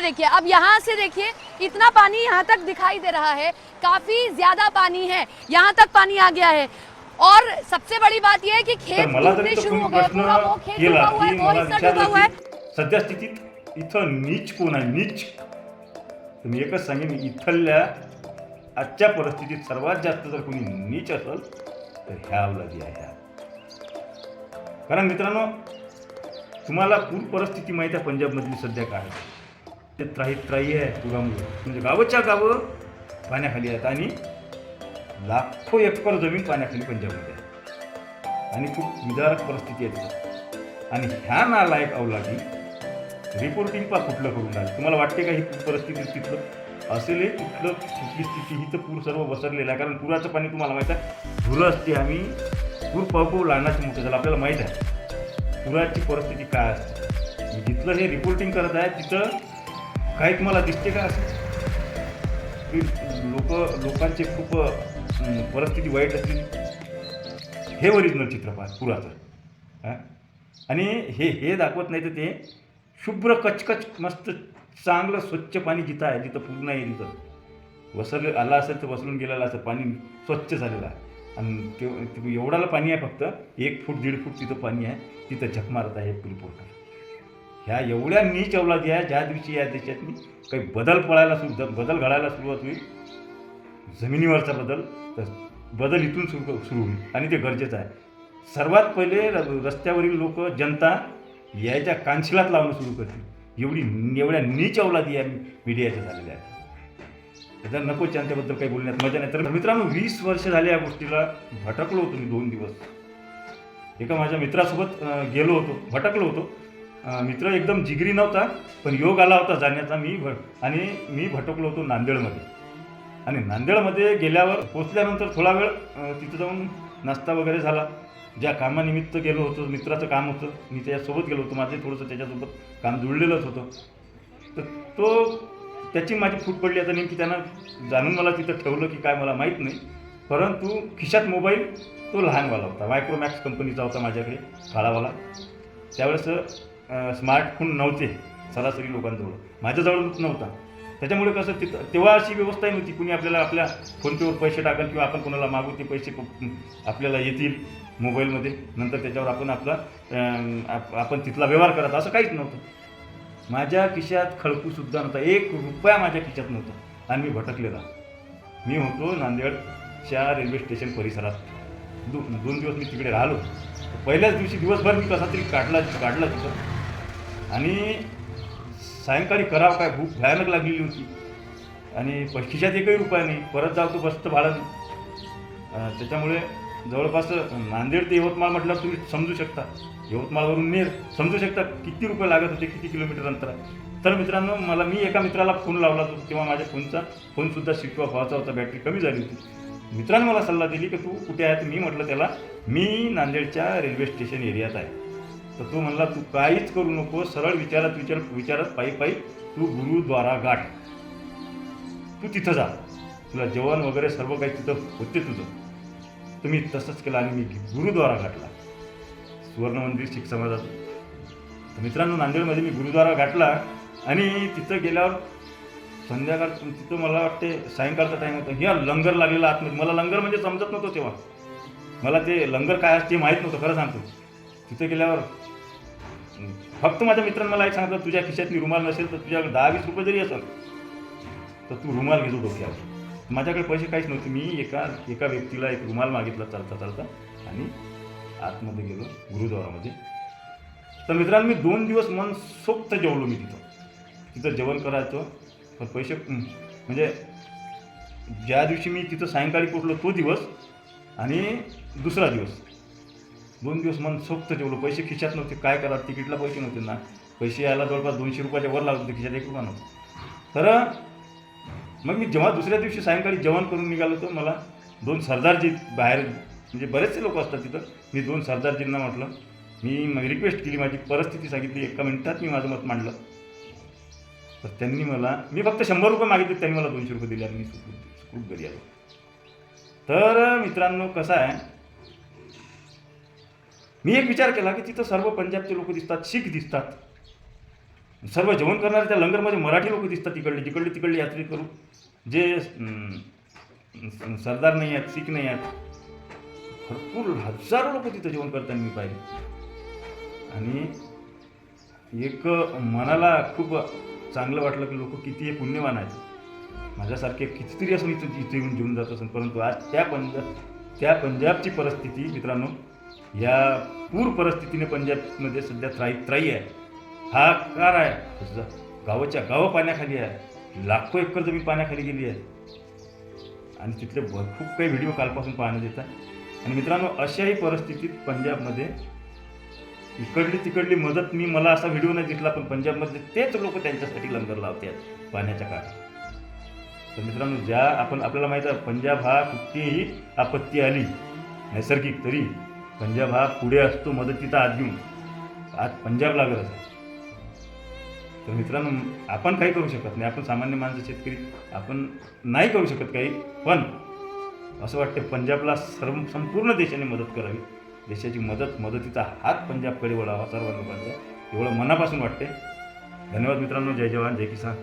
देखिए अब यहाँ से देखिए इतना पानी यहाँ तक दिखाई दे रहा है काफ़ी ज़्यादा पानी है यहाँ तक पानी आ गया है। और सबसे बड़ी बात यह है कि खेत डूबने तो शुरू हो गए पूरा वो खेत डूबा हुआ है वो हिस्सा डूबा हुआ है। सध्या स्थितीत इथं नीच कोण आहे? नीच. तर मी एकच सांगेन इथल्या आजच्या परिस्थितीत सर्वात जास्त जर कोणी नीच असेल तर ह्या अवलादी आहे ह्या कारण मित्रांनो तुम्हाला पूर परिस्थिती माहीत आहे पंजाबमधली सध्या काय आहे. ते त्राही त्राही आहे पुरामुळे म्हणजे गावच्या गावं पाण्याखाली आहेत आणि लाखो एकर जमीन पाण्याखाली पंजाबमध्ये आहे. आणि खूप विदारक परिस्थिती आहे आणि ह्या नालायक अवलादी रिपोर्टिंग पा कुठलं करून राहिलं? तुम्हाला वाटते का ही परिस्थिती तिथलं असेल तिथलं कुठलं कुठली स्थिती ही तर पूर सर्व वसरलेलं आहे. कारण पुराचं पाणी तुम्हाला माहीत आहे धुरं असते आम्ही पूर पाहू पाहू मोठं झालं. आपल्याला माहीत आहे पुराची परिस्थिती काय असते. जिथलं हे रिपोर्टिंग करत आहे तिथं काही तुम्हाला दिसते का? असं लोक लोकांचे खूप परिस्थिती वाईट असली. हे ओरिजिनल चित्रपट पुराचं. हां? आणि हे हे दाखवत नाही तर ते शुभ्र कचकच मस्त चांगलं स्वच्छ पाणी जिथं आहे तिथं पूर्ण आहे तिथं वसरले आला असेल तर वसरून गेलेलं असं पाणी स्वच्छ झालेलं आहे. आणि ते एवढाला पाणी आहे फक्त एक फूट दीड फूट तिथं पाणी आहे तिथं झक मारत आहे रिपोर्टर ह्या एवढ्या नीच अवलादी आहे ज्या दिवशी या देशातनी काही बदल पळायला सुरू बदल घडायला सुरुवात होईल जमिनीवरचा बदल तर बदल इथून सुरू सुरू होईल. आणि ते गरजेचं आहे. सर्वात पहिले र- रस्त्यावरील लोक जनता याच्या कानशिलात लावणं सुरू करतील. एवढी एवढ्या नीच अवलादी या मीडियाच्या झालेल्या आहेत. त्याचा नको त्यांच्याबद्दल काही बोलण्यात मजा नाही. तर मित्रांनो वीस वर्ष झाले या गोष्टीला भटकलो होतो मी दोन दिवस. एका माझ्या मित्रासोबत गेलो होतो. भटकलो होतो. मित्र एकदम जिगरी नव्हता पण योग आला होता जाण्याचा मी भ आणि मी भटकलो होतो नांदेडमध्ये. आणि नांदेडमध्ये गेल्यावर पोचल्यानंतर थोडा वेळ तिथं जाऊन नाश्ता वगैरे झाला. ज्या कामानिमित्त गेलो होतो मित्राचं काम होतं मी त्याच्यासोबत गेलो होतो माझे थोडंसं त्याच्यासोबत काम जुळलेलंच होतं. तर तो त्याची माझी फूट पडली. आता नेमकी त्यानं जाणून मला तिथं ठेवलं की काय मला माहीत नाही. परंतु खिशात मोबाईल तो लहानवाला होता. मायक्रोमॅक्स कंपनीचा होता माझ्याकडे काळावाला त्यावेळेस स्मार्टफोन नव्हते सरासरी लोकांजवळ. माझ्याजवळ नव्हता. त्याच्यामुळे कसं तिथं तेव्हा अशी व्यवस्थाही नव्हती. कुणी आपल्याला आपल्या फोनपेवर पैसे टाकेल किंवा आपण कोणाला मागू ते पैसे आपल्याला येतील मोबाईलमध्ये. नंतर त्याच्यावर आपण आपला आप- आपण तिथला व्यवहार करत असं काहीच नव्हतं. माझ्या खिशात खळकूसुद्धा नव्हता. एक रुपया माझ्या खिशात नव्हता. आणि मी भटकलेला. मी होतो नांदेडच्या रेल्वे स्टेशन परिसरात. दो दोन दिवस मी तिकडे राहिलो. पहिल्याच दिवशी दिवसभर मी कसा तरी काढला काढला तिथं. आणि सायंकाळी करावं काय? भूक भयानक लागलेली होती. आणि प- खिशात एकही रुपया नाही. परत जाऊ तो बसतं भाडं. त्याच्यामुळे जवळपास नांदेड ते यवतमाळ म्हटल्यावर तुम्ही समजू शकता. यवतमाळवरून नेर समजू शकता किती रुपये लागत होते किती किलोमीटर अंतर. तर मित्रांनो मला मी एका मित्राला फोन लावला होता तेव्हा माझ्या फोनचा फोनसुद्धा स्विच ऑफ व्हायचा होता बॅटरी कमी झाली होती. मित्राने मला सल्ला दिली की तू कुठे आहे? तर मी म्हटलं त्याला मी नांदेडच्या रेल्वे स्टेशन एरियात आहे. तर तो म्हणला तू काहीच करू नको सरळ विचारत विचार विचारत पायी पायी तू गुरुद्वारा गाठ. तू तिथं जा. तुला जेवण वगैरे सर्व काही तिथं होते तुझं. तर मी तसंच केलं आणि मी गुरुद्वारा गाठला. सुवर्ण मंदिर शीख समाजाचं. तर मित्रांनो नांदेडमध्ये मी गुरुद्वारा गाठला आणि तिथं गेल्यावर संध्याकाळ तिथं मला वाटते सायंकाळचा टाईम होता. ह्या लंगर लागलेला आतमध्ये. मला लंगर म्हणजे समजत नव्हतं तेव्हा. मला ते लंगर काय असते माहीत नव्हतं खरं सांगतो. तिथं गेल्यावर फक्त माझ्या मित्रांनी मला एक सांगितलं तुझ्या खिशातली रुमाल नसेल तर तुझ्याकडे दहा वीस रुपये जरी असेल तर तू रुमाल घेतो डोक्यावर. माझ्याकडे पैसे काहीच नव्हते. मी एका एका व्यक्तीला एक रुमाल मागितला चालता चालता आणि आतमध्ये गेलो गुरुद्वारामध्ये. तर मित्रांनो मी दोन दिवस मन सोप्त जेवलो मी तिथं. तिथं जेवण करायचो पण पैसे म्हणजे ज्या दिवशी मी तिथं सायंकाळी पोचलो तो दिवस आणि दुसरा दिवस. दोन दिवस मन मनसोक्त जेवलो पैसे खिशात नव्हते काय करा तिकीटला पैसे नव्हते ना. पैसे यायला जवळपास दोनशे रुपयाच्या वर लागत होते खिशात एक रुपया नव्हता. तर मग मी जेव्हा दुसऱ्या दिवशी सायंकाळी जेवण करून निघालो तर मला दोन सरदारजी बाहेर म्हणजे बरेचसे लोक असतात तिथं मी दोन सरदारजींना म्हटलं. मी रिक्वेस्ट केली माझी परिस्थिती सांगितली एका मिनिटात मी माझं मत मांडलं. तर त्यांनी मला मी फक्त शंभर रुपये मागितले त्यांनी मला दोनशे रुपये दिले आणि मी खूप सुखरूप घरी आलो. तर मित्रांनो कसं आहे मी एक विचार केला की तिथं सर्व पंजाबचे लोक दिसतात शीख दिसतात. सर्व जेवण करणारे त्या लंगरमध्ये मराठी लोक दिसतात तिकडले जिकडले तिकडले यात्री करू जे सरदार नाही आहेत सिख नाही आहेत. भरपूर हजारो लोक तिथं जेवण करताना मी पाहिले. आणि एक मनाला खूप चांगलं वाटलं की लोक किती पुण्यवान आहेत. माझ्यासारखे कितीतरी असं इथं इथे येऊन जेवून जात असेल परंतु आज त्या पंजाब त्या पंजाबची परिस्थिती मित्रांनो या पूर परिस्थितीने पंजाबमध्ये सध्या त्राई त्राई आहे. हा कार आहे गावाच्या गावं पाण्याखाली आहे. लाखो एकर जमीन पाण्याखाली गेली आहे. आणि तिथले भ- खूप काही व्हिडिओ कालपासून पाहण्यात येतात. आणि मित्रांनो अशाही परिस्थितीत पंजाबमध्ये इकडली तिकडली मदत मी मला असा व्हिडिओ नाही दिसला पण पंजाबमधले तेच लोक त्यांच्यासाठी लंगर लावतात पाण्याच्या काळात तर मित्रांनो ज्या आपण आपल्याला माहीत आहे पंजाब हा कुठलीही आपत्ती आली नैसर्गिक तरी पंजाब हा पुढे असतो मदतीचा आज घेऊन आज पंजाबला गरज आहे तर मित्रांनो आपण काही करू शकत नाही. आपण सामान्य माणसं शेतकरी आपण नाही करू शकत काही. पण असं वाटते पंजाबला सर्व संपूर्ण देशाने मदत करावी. देशाची मदत मदतीचा हात पंजाबकडे वळावा सर्व लोकांचा एवढं मनापासून वाटते धन्यवाद मित्रांनो. जय जवान जय किसान.